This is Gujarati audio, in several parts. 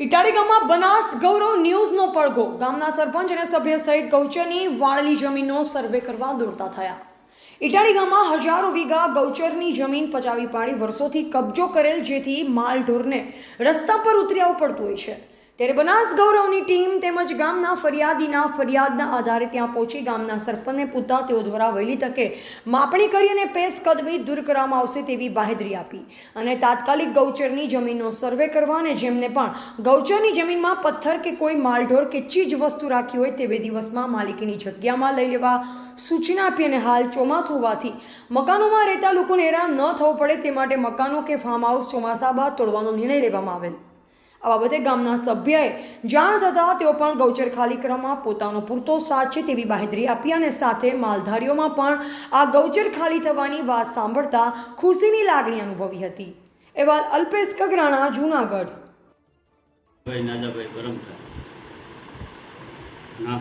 ઇટાળી ગામમાં બનાસ ગૌરવ ન્યૂઝનો પડઘો. ગામના સરપંચ અને સભ્ય સહિત ગૌચરની વાળલી જમીનનો સર્વે કરવા દોડતા થયા. ઇટાળી ગામમાં હજારો વીઘા ગૌચરની જમીન પચાવી પાડી વર્ષોથી કબજો કરેલ જેથી માલ ઢોરને રસ્તા પર ઉતરી આવવું પડતું હોય છે. ત્યારે બનાસ ગૌરવની ટીમ તેમજ ગામના ફરિયાદીના ફરિયાદના આધારે ત્યાં પહોંચી ગામના સરપંચને પૂછતા તેઓ દ્વારા વહેલી તકે માપણી કરી અને પેસ કદમી દૂર કરવામાં આવશે તેવી બાહેધરી આપી. અને તાત્કાલિક ગૌચરની જમીનનો સર્વે કરવા અને જેમને પણ ગૌચરની જમીનમાં પથ્થર કે કોઈ માલઢોર કે ચીજ વસ્તુ રાખી હોય તે બે દિવસમાં માલિકીની જગ્યામાં લઈ લેવા સૂચના આપી અને હાલ ચોમાસું હોવાથી મકાનોમાં રહેતા લોકોને હેરાન ન થવું પડે તે માટે મકાનો કે ફાર્મ હાઉસ ચોમાસા બાદ તોડવાનો નિર્ણય લેવામાં આવેલ. આ બાબતે ગામના સભ્યએ જાણ થતાં તેઓ પણ ગૌચર ખાલી કરવામાં પોતાનો પૂરતો સાથ છે તેવી બાહેધરી આપી અને સાથે માલધારીઓમાં પણ આ ગૌચર ખાલી થવાની વાત સાંભળતા ખુશીની લાગણી અનુભવી હતી. એવા અલ્પેશ કગરાણા જૂનાગઢ. ભાઈ નાજાભાઈ કરમતા ના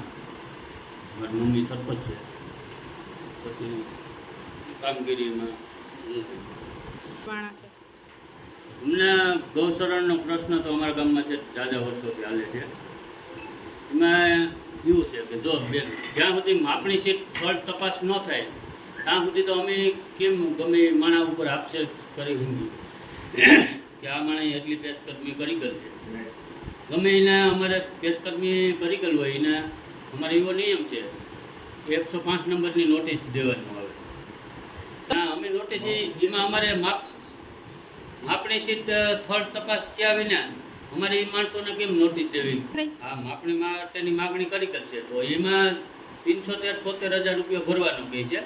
મારી મમ્મી સરપંચ છે. પછી કામગીરીમાં વાણા છે. અમને ગૌશરણનો પ્રશ્ન તો અમારા ગામમાં છે, જાજા વર્ષોથી હાલે છે. એમાં એવું છે કે જો જ્યાં સુધી માપણી સીટ ફળ તપાસ ન થાય, ત્યાં સુધી તો અમે કેમ ગમે માણા ઉપર આક્ષેપ કરી હિંદી કે આ માણે એટલી પેશકદમી કરી ગયેલ છે. ગમે એને અમારે પેશકદમી કરી ગયેલ હોય, એને અમારે એવો નિયમ છે એકસો પાંચ નંબરની નોટિસ દેવાનું આવે. હા, અમે નોટિસ એમાં અમારે માપ માપણી સીટ થર્ડ તપાસ થયા વિના અમારે એ માણસોને કેમ નોટિસ દેવી? આ માપણી માટેની માગણી કરી છે તો એમાં પિંચોતેર સોતેર હજાર રૂપિયા ભરવાનું કહે છે.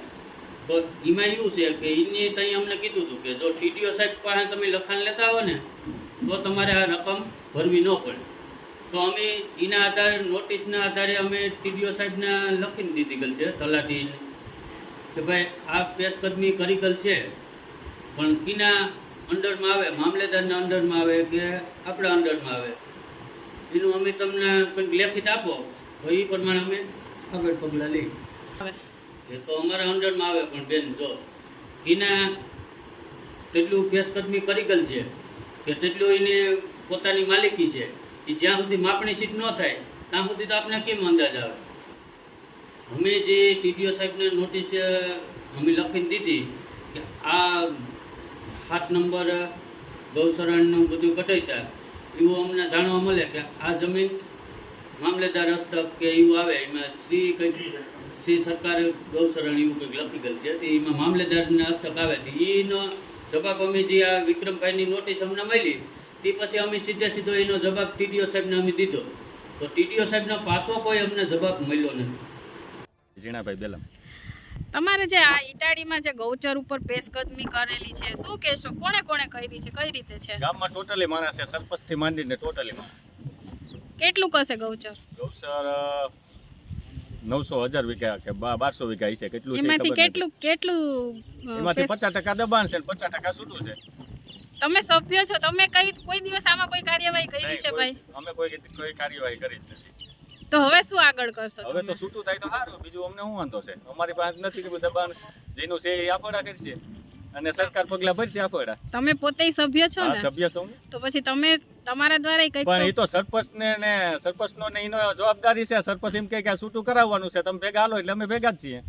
તો એમાં એવું છે કે એની ત્યાં અમને કીધું હતું કે જો ટીડીઓ સાહેબ પાસે તમે લખાણ લેતા હો ને તો તમારે આ રકમ ભરવી ન પડે. તો અમે એના આધારે નોટિસના આધારે અમે ટીડીઓ સાહેબને લખીને દીધી ગયેલ છે તલાટી કે ભાઈ આ પેશકદમી કરી ગયેલ છે. પણ કિના અંડરમાં આવે મામલેદારના અંડરમાં આવે કે આપણા અંડરમાં આવે? એનું અમે તમને કંઈક લેખિત આપો. તો એ પ્રમાણે અમે આગળ પગલાં લઈ એ તો અમારા અંડરમાં આવે પણ બેન જો એના તેટલું પેશકદમી કરિકલ છે કે તેટલું એને પોતાની માલિકી છે એ જ્યાં સુધી માપણી સીટ ન થાય ત્યાં સુધી તો આપણે કેમ અંદાજ આવે? અમે જે ટીડીઓ સાહેબને નોટિસ અમે લખીને દીધી કે આ સાત નંબર ગૌશરણનું બધું કટાઈતા એવું અમને જાણવા મળે કે આ જમીન મામલેદાર હસ્તક કે એવું આવે એમાં શ્રી કંઈક શ્રી સરકાર. ગૌશરણ એવું કંઈક લખી ગયેલ છે. તો એમાં મામલેદારના હસ્તક આવે. તો એનો જવાબ અમે જે આ વિક્રમભાઈની નોટિસ અમને મળી તે પછી અમે સીધે સીધો એનો જવાબ ટીડીઓ સાહેબને અમે દીધો. તો ટીડીઓ સાહેબનો પાછો કોઈ અમને જવાબ મળ્યો નથી. ઝીણાભાઈ બેલમ. તમારે જે આ ઇટાળીમાં જે ગૌચર ઉપર પેશકદમી કરેલી છે શું કહેશો? કોણે કોણે કરી છે? કઈ રીતે છે? ગામમાં ટોટલી માણસ છે સરપંચથી માંડીને ટોટલી કેટલું કશે ગૌચર? ગૌચર નવસો હજાર વીઘા કે બારસો વીઘા છે કેટલું એમાંથી કેટલું કેટલું એમાંથી પચાસ ટકા દબાણ છે પચાસ ટકા છૂટું છે. તમે સભ્ય છો તમે કઈ કોઈ દિવસ આમાં કોઈ કાર્યવાહી કરી છે ભાઈ? અમે કોઈ કોઈ કાર્યવાહી કરી જ નથી. તો હવે શું આગળ કરશો હવે તો? છૂટું થાય તો સારું બીજું અમને શું વાંધો છે? અમારી પાસે નથી કે દબાણ જેનું છે એ આપડા કરશે. અને સરકાર પગલા ભરશે આપડા. તમે પોતે સભ્ય છો ને? સભ્ય સૌ તો પછી તમે તમારા દ્વારા કઈ પણ એ તો સરપંચ ને ને સરપંચ નો ને એનો જવાબદારી છે. સરપંચ એમ કે આ છૂટું કરાવવાનું છે. તમે ભેગા હાલો એટલે અમે ભેગા જ છીએ.